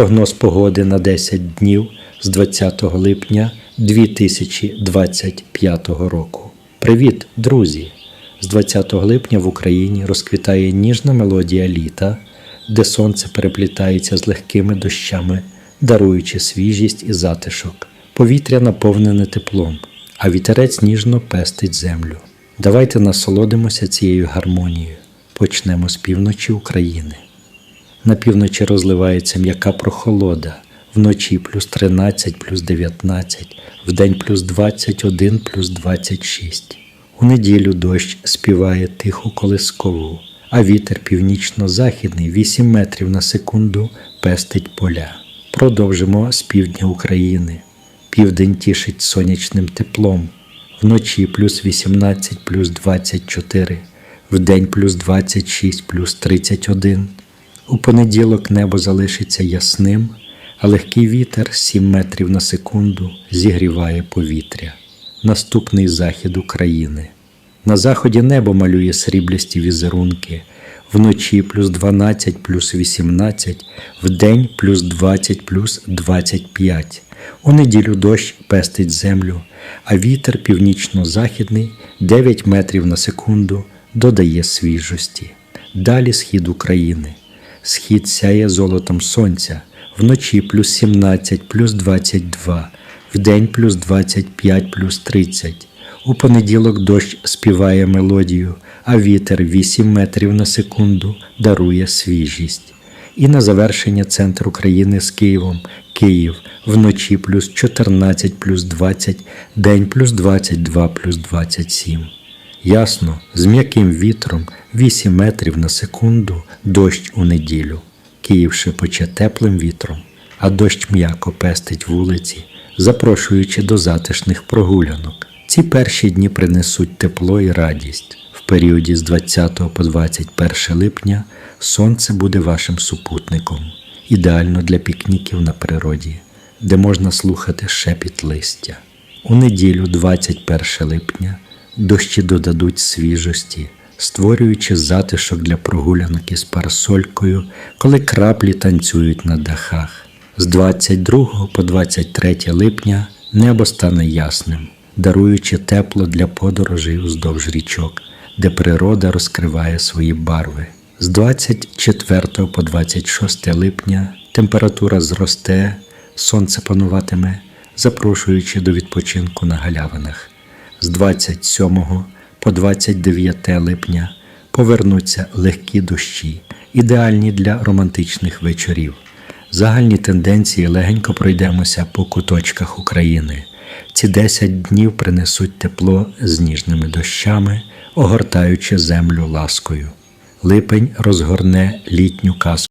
Прогноз погоди на 10 днів з 20 липня 2025 року. Привіт, друзі! З 20 липня в Україні розквітає ніжна мелодія літа, де сонце переплітається з легкими дощами, даруючи свіжість і затишок. Повітря наповнене теплом, а вітерець ніжно пестить землю. Давайте насолодимося цією гармонією. Почнемо з півночі України. На півночі розливається м'яка прохолода, вночі плюс 13, плюс 19, вдень плюс 21, плюс 26. У неділю дощ співає тиху колискову, а вітер північно-західний 8 метрів на секунду пестить поля. Продовжимо з півдня України. Південь тішить сонячним теплом, вночі плюс 18, плюс 24, вдень плюс 26, плюс 31. У понеділок небо залишиться ясним, а легкий вітер 7 метрів на секунду зігріває повітря. Наступний захід України. На заході небо малює сріблясті візерунки, вночі плюс 12 плюс 18, вдень плюс 20 плюс 25. У неділю дощ пестить землю, а вітер північно-західний 9 метрів на секунду додає свіжості. Далі схід України. Схід сяє золотом сонця, вночі плюс 17 плюс 22, вдень плюс 25 плюс 30. У понеділок дощ співає мелодію, а вітер 8 метрів на секунду дарує свіжість. І на завершення центр України з Києвом, Київ, вночі плюс 14 плюс 20, день плюс 22 плюс 27. Ясно, з м'яким вітром 8 метрів на секунду дощ у неділю. Київ шепоче теплим вітром, а дощ м'яко пестить вулиці, запрошуючи до затишних прогулянок. Ці перші дні принесуть тепло і радість. В періоді з 20 по 21 липня сонце буде вашим супутником, ідеально для пікніків на природі, де можна слухати шепіт листя. У неділю, 21 липня, дощі додадуть свіжості, створюючи затишок для прогулянок із парасолькою, коли краплі танцюють на дахах. З 22 по 23 липня небо стане ясним, даруючи тепло для подорожей уздовж річок, де природа розкриває свої барви. З 24 по 26 липня температура зросте, сонце пануватиме, запрошуючи до відпочинку на галявинах. З 27 по 29 липня повернуться легкі дощі, ідеальні для романтичних вечорів. Загальні тенденції легенько пройдемося по куточках України. Ці 10 днів принесуть тепло з ніжними дощами, огортаючи землю ласкою. Липень розгорне літню казку.